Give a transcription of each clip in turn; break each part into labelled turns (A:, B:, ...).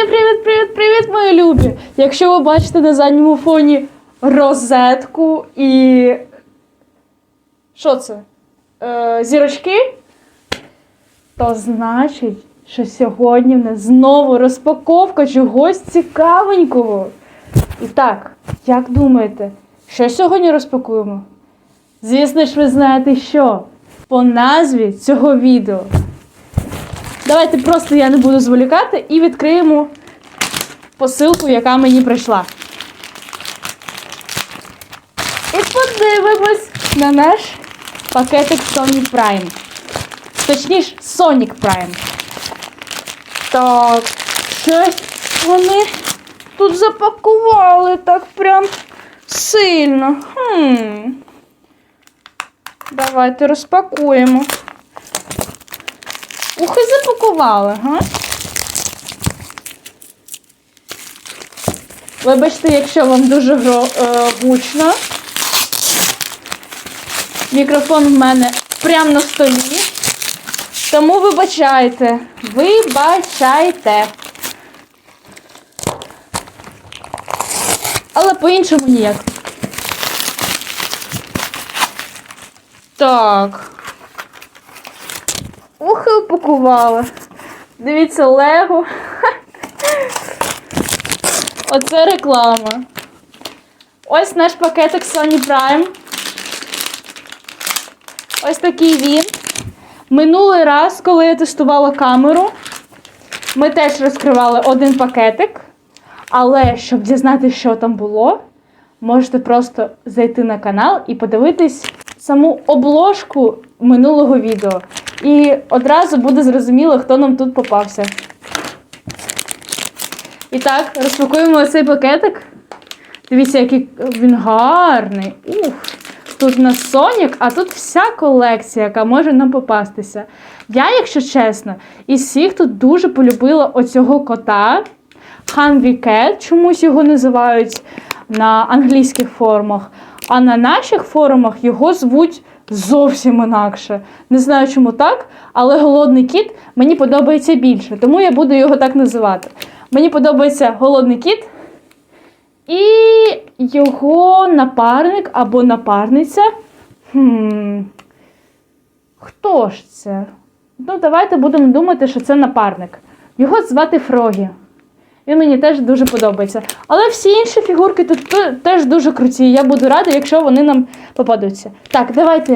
A: Привіт, привіт, привіт, привіт, мої любі! Якщо ви бачите на задньому фоні розетку і. Що це? Е, зірочки, то значить, що сьогодні в нас знову розпаковка чогось цікавенького. І так, як думаєте, що сьогодні розпакуємо? Звісно ж, ви знаєте що? По назві цього відео. Давайте просто я не буду зволікати і відкриємо посилку, яка мені прийшла. І подивимось на наш пакетик Sonic Prime. Точніше, Sonic Prime. Так, щось вони тут запакували так прям сильно. Хм. Давайте розпакуємо. Ух, і запакували, га? Вибачте, якщо вам дуже гро, е, гучно. Мікрофон в мене прямо на столі. Тому вибачайте. Вибачайте. Але по-іншому ніяк. Так. Ух, і упакували. Дивіться, Лего. Оце реклама. Ось наш пакетик Sony Prime. Ось такий він. Минулий раз, коли я тестувала камеру, ми теж розкривали один пакетик. Але щоб дізнатися, що там було, можете просто зайти на канал і подивитись саму обложку минулого відео. І одразу буде зрозуміло, хто нам тут попався. І так, розпакуємо цей пакетик. Дивіться, який він гарний. Ух. Тут у нас Сонік, а тут вся колекція, яка може нам попастися. Я, якщо чесно, із всіх тут дуже полюбила оцього кота. Hungry Cat, чомусь його називають на англійських форумах. А на наших форумах його звуть зовсім інакше. Не знаю, чому так, але голодний кіт мені подобається більше, тому я буду його так називати. Мені подобається голодний кіт і його напарник або напарниця. Хм. Хто ж це? Ну, давайте будемо думати, що це напарник. Його звати Фрогі. Він мені теж дуже подобається. Але всі інші фігурки тут теж дуже круті. Я буду рада, якщо вони нам попадуться. Так, давайте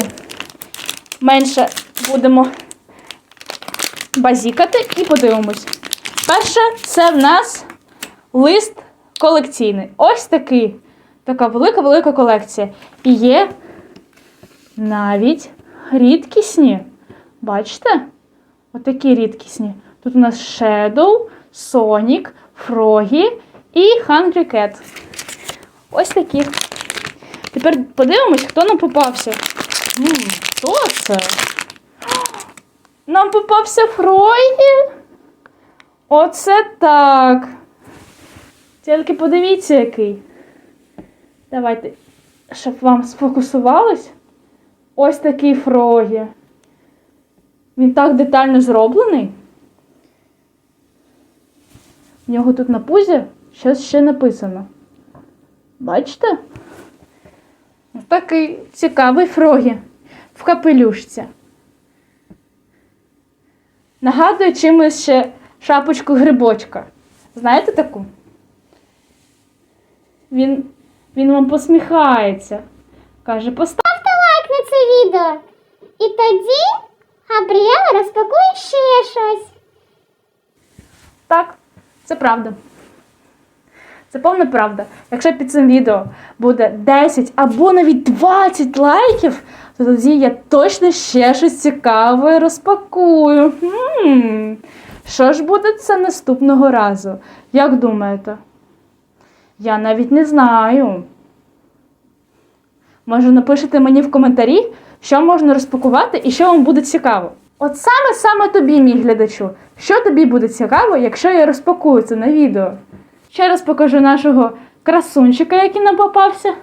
A: менше будемо базікати і подивимось. Перше, це в нас лист колекційний. Ось такий. Така велика-велика колекція. І є навіть рідкісні. Бачите? Отакі рідкісні. Тут у нас Shadow, Sonic, Froggy і Hungry Cat. Ось такі. Тепер подивимось, хто нам попався. Хто це? Нам попався Фройгі? Оце так. Тільки подивіться, який. Давайте, щоб вам сфокусувалось. Ось такий Фрогі. Він так детально зроблений. В нього тут на пузі щось ще написано. Бачите? Ось такий цікавий Фрогі в капелюшці. Нагадує чимось ще шапочку грибочка. Знаєте таку? Він, він вам посміхається. Каже, постав.
B: Ставте лайк на це відео. І тоді Габріела розпакує ще щось.
A: Так, це правда. Це повна правда. Якщо під цим відео буде 10 або навіть 20 лайків, то тоді я точно ще щось цікаве розпакую. Хм. Що ж буде це наступного разу? Як думаєте? Я навіть не знаю. Може, напишете мені в коментарі, що можна розпакувати і що вам буде цікаво. От саме саме тобі, мій глядачу, що тобі буде цікаво, якщо я розпакую це на відео. Ще раз покажу нашого красунчика, який нам попався.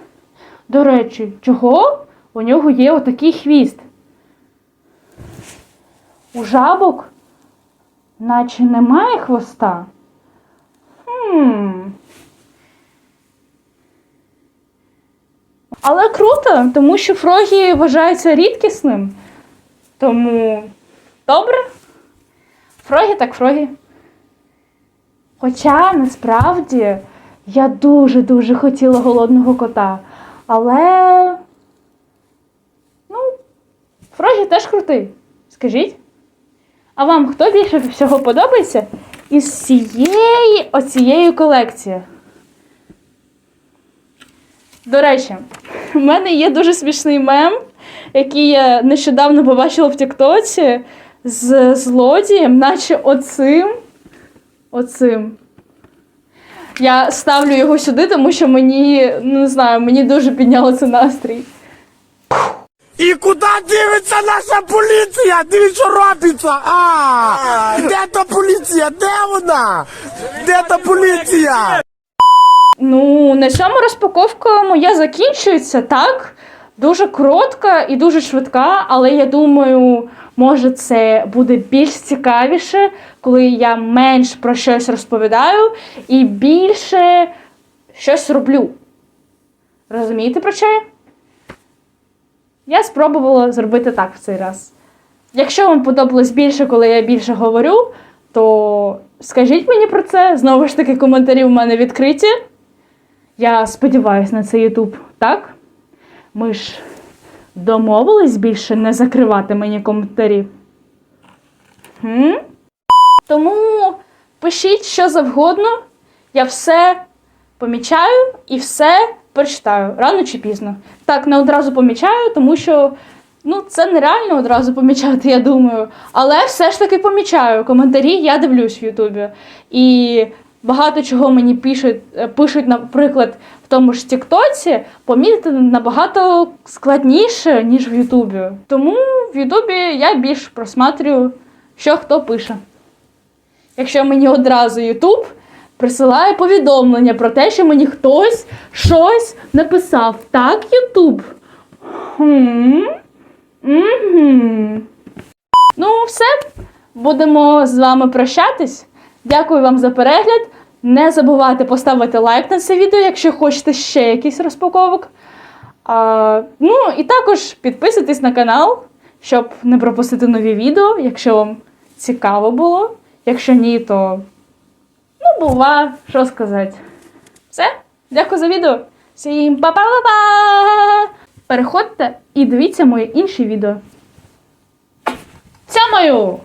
A: До речі, чого у нього є отакий хвіст? У жабок, наче немає хвоста. Хм. Але круто, тому що фрогі вважаються рідкісним. Тому добре. Фрогі так фрогі. Хоча насправді я дуже-дуже хотіла голодного кота. Але. Ну, фрогі теж крутий. Скажіть. А вам хто більше всього подобається із цієї оцієї колекції? До речі, в мене є дуже смішний мем, який я нещодавно побачила в Тіктоці з злодієм, наче оцим. Оцим. Я ставлю його сюди, тому що мені, ну не знаю, мені дуже підняло це настрій.
C: І куди дивиться наша поліція? Дивіться, що робиться. А, де та поліція? Де вона? Де та поліція?
A: Ну, на цьому розпаковка моя закінчується, так? Дуже коротка і дуже швидка, але я думаю, може це буде більш цікавіше, коли я менш про щось розповідаю і більше щось роблю. Розумієте про що я? Спробувала зробити так в цей раз. Якщо вам подобалось більше, коли я більше говорю, то скажіть мені про це. Знову ж таки, коментарі в мене відкриті. Я сподіваюся на цей Ютуб, так? Ми ж домовились більше не закривати мені коментарі. Хм? Тому пишіть що завгодно. Я все помічаю і все прочитаю рано чи пізно. Так, не одразу помічаю, тому що ну, це нереально одразу помічати, я думаю. Але все ж таки помічаю. Коментарі я дивлюсь в Ютубі. І багато чого мені пишуть, е, пишуть, наприклад, в тому ж Тіктоці, помітити набагато складніше, ніж в Ютубі. Тому в Ютубі я більш просматрюю, що хто пише. Якщо мені одразу Ютуб присилає повідомлення про те, що мені хтось щось написав. Так, Ютуб? Ну, все. Будемо з вами прощатись. Дякую вам за перегляд. Не забувайте поставити лайк на це відео, якщо хочете ще якийсь розпаковок. А, ну і також підписуйтесь на канал, щоб не пропустити нові відео, якщо вам цікаво було. Якщо ні, то ну, бува, що сказати. Все, дякую за відео. Всім па-па-па-па! Переходьте і дивіться мої інші відео. Цямаю!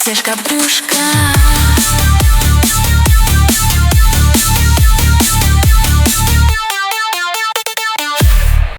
D: Це ж капрюшка.